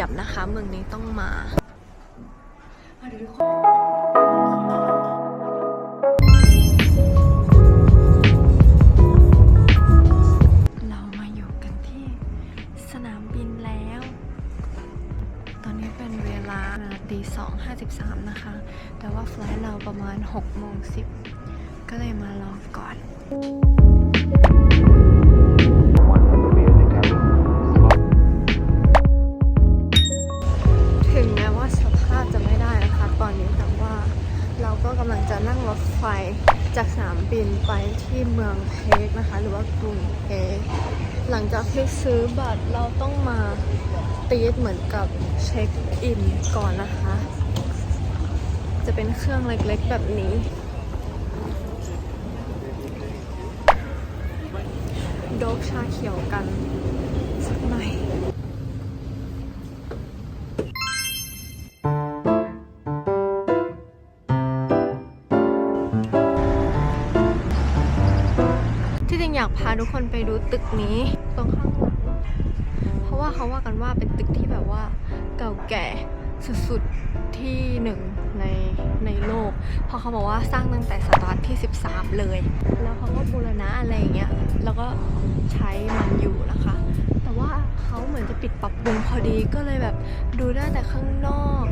ียบนะคะ เมืองนี้ต้องมาเรามาอยู่กันที่สนามบินแล้วตอนนี้เป็นเวลาตีสองห้าสิบสามนะคะ แต่ว่าไฟล์เราประมาณหกโมงสิบก็เลยมารอก่อน อบัตรเราต้องมาตีดเหมือนกับเช็คอินก่อนนะคะ จะเป็นเครื่องเล็กๆแบบนี้ โดบชาเขียวกันสักหน่อยที่จริงอยากพาทุกคนไปดูตึกนี้ตรงข้างหลัง ว่าเขาว่ากันว่าเป็นตึกที่แบบว่าเก่าแก่สุดๆที่หนึ่งในในโลก เพราะเขาบอกว่าสร้างตั้งแต่ศตวรรษที่ 13 เลย แล้วเขาก็บูรณะอะไรอย่างเงี้ย แล้วก็ใช้มันอยู่นะคะ แต่ว่าเขาเหมือนจะปิดปรับปรุงพอดีก็เลยแบบดูได้แต่ข้างนอก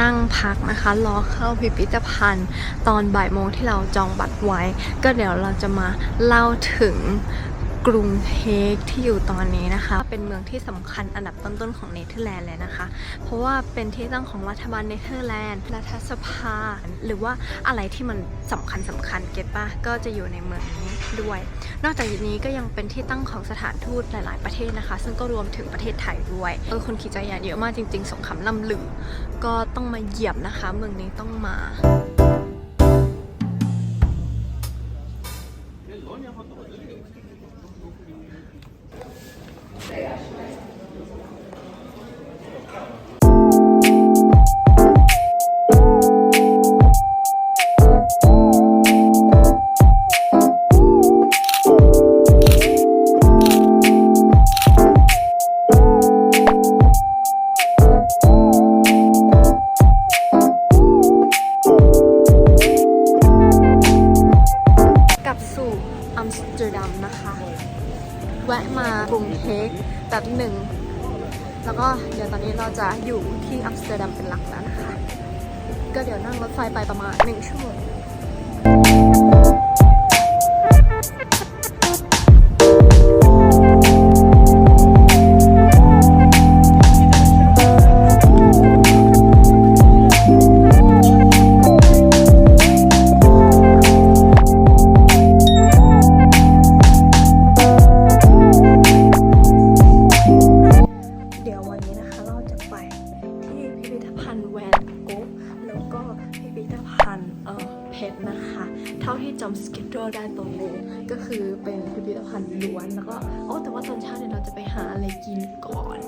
นั่งพักนะคะรอเข้าพิพิธภัณฑ์ ตอนบ่ายโมงที่เราจองบัตรไว้ ก็เดี๋ยวเราจะมาเล่าถึง กรุงเฮกที่อยู่ตอนนี้นะคะ เป็นเมืองที่สำคัญอันดับต้นๆของเนเธอร์แลนด์เลยนะคะ เพราะว่าเป็นที่ตั้งของรัฐบาลเนเธอร์แลนด์รัฐสภา หรือว่าอะไรที่มันสำคัญสำคัญเก็ตปะก็จะอยู่ในเมืองนี้ด้วย นอกจากนี้ก็ยังเป็นที่ตั้งของสถานทูตหลายๆประเทศนะคะ ซึ่งก็รวมถึงประเทศไทยด้วยเออคนขี่จักรยานเยอะมากจริง ๆ สงครามล่ำลือ ก็ต้องมาเหยียบนะคะ เมืองนี้ต้องมาากรุงเทกแบบหนึ่ง แล้วก็เดี๋ยวตอนนี้เราจะอยู่ที่อัมสเตอร์ดัมเป็นหลักแล้วนะคะ ก็เดี๋ยวนั่งรถไฟไปประมาณหนึ่งชั่วโมง เพชรนะคะ เท่าที่จำสเก็ตโดได้ตรงนี้ก็คือเป็นพิพิธภัณฑ์ล้วนแล้วก็โอ้แต่ว่าตอนเช้าเนี่ยเราจะไปหาอะไรกินก่อน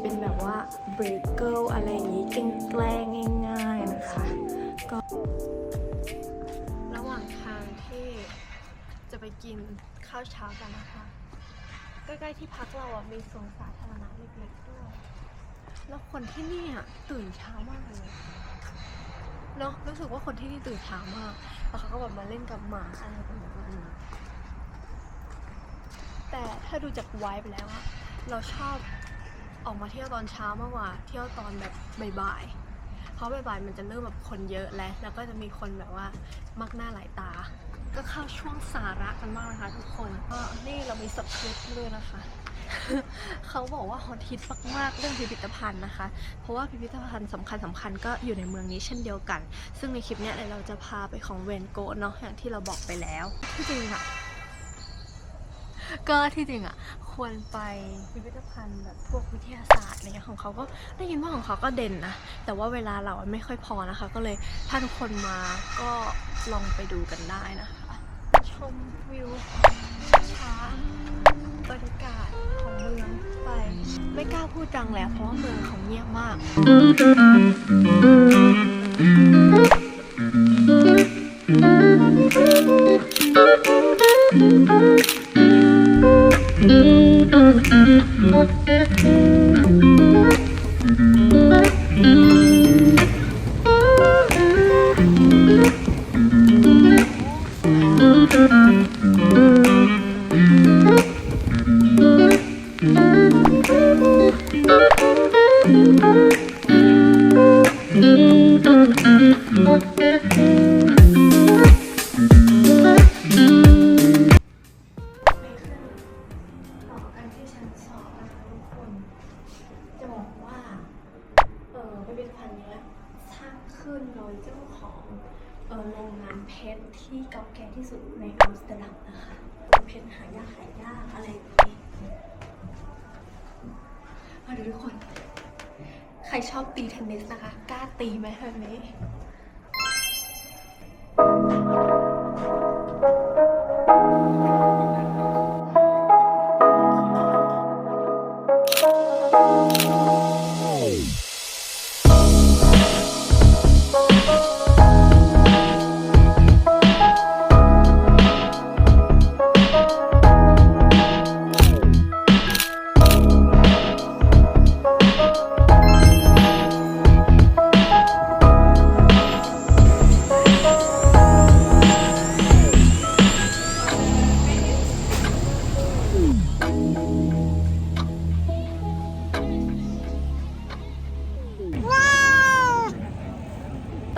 เป็นแบบว่าเบรเกิลอะไรอย่างนี้แกล้งง่าย ๆนะคะ ก็ระหว่างทางที่จะไปกินข้าวเช้ากันนะคะ ใกล้ๆที่พักเราอะมีสวนสาธารณะเล็กๆด้วย แล้วคนที่นี่อะตื่นเช้ามากเลย เนาะรู้สึกว่าคนที่นี่ตื่นเช้ามากแล้วเขาก็แบบมาเล่นกับหมาอะไรประมาณนั้นแต่ถ้าดูจากไวไปแล้วอะเราชอบออกมาเที่ยวตอนเช้ามากกว่า เที่ยวตอนแบบบ่ายๆเพราะบ่ายๆมันจะเริ่มแบบคนเยอะแล้ว แล้วก็จะมีคนแบบว่ามักหน้าหลายตา ก็เข้าช่วงสาระกันบ้างนะคะทุกคนก็ มีสคริปต์ด้วยนะคะ เขาบอกว่าฮอตฮิตมากๆเรื่องพิพิธภัณฑ์นะคะ เพราะว่าพิพิธภัณฑ์สำคัญสำคัญๆก็อยู่ในเมืองนี้เช่นเดียวกัน ซึ่งในคลิปเนี้ยเราจะพาไปของเวนโกเนาะอย่างที่เราบอกไปแล้วที่จริงอะก็ที่จริงอะควรไปพิพิธภัณฑ์แบบพวกวิทยาศาสตร์อะไรเงี้ยของเขาก็ได้ยินว่าของเขาก็เด่นนะแต่ว่าเวลาเราไม่ค่อยพอนะคะ ก็เลยถ้าทุกคนมาก็ลองไปดูกันได้นะคะ ชมวิว บรรยากาศของเมืองไป ไม่กล้าพูดดังแล้วเพราะว่าเมืองเขาเงียบมากอืม ต่อกันที่ชั้นสองนะคะทุกคน จะบอกว่า เออพิพิธภัณฑ์เนี้ยสร้างขึ้นโดยเจ้าของเออโรงงานเพชรที่เก่าแก่ที่สุดในอัมสเตอร์ดัมนะคะเป็นเพชรหายากหายากอะไรอย่างนี้มาดูทุกคน ใครชอบตีเทนนิสนะคะ กล้าตีไหมแบบนี้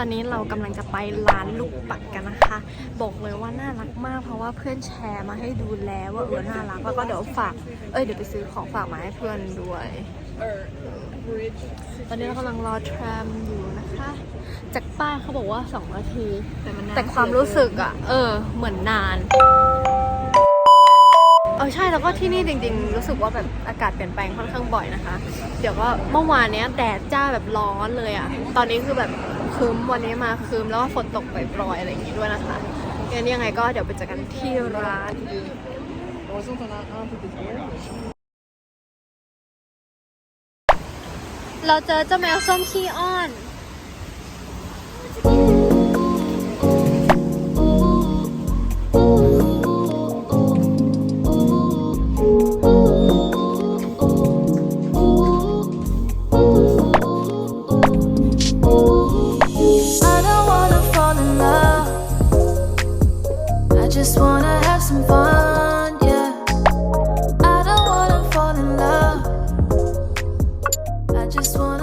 อนนี้เรากำลังจะไปร้านลูกปัดกันนะคะ บอกเลยว่าน่ารักมากเพราะว่าเพื่อนแชร์มาให้ดูแล้วว่าเออน่ารักแล้วก็เดี๋ยวฝาก เอ้ยเดี๋ยวไปซื้อของฝากมาให้เพื่อนด้วย ตอนนี้เรากำลังรอทรมอยู่นะคะ จากป้ายเขาบอกว่า2นาทีแต่มันนานแต่ความรู้สึกอะเออ เหมือนนานเออใช่แล้วก็ที่นี่จริงๆ รู้สึกว่าแบบอากาศเปลี่ยนแปลงค่อนข้างบ่อยนะคะ เดี๋ยวก็เมื่อวานเนี้ยแดดจ้าแบบร้อนเลยอะตอนนี้คือแบบ คืมวันนี้มาคืมแล้วฝนตกปล่อยๆอะไรอย่างงี้ด้วยนะคะงั้นยังไงก็เดี๋ยวไปเจอกันที่ร้านเราเจอเจ้าแมวส้มขี้อ้อน just want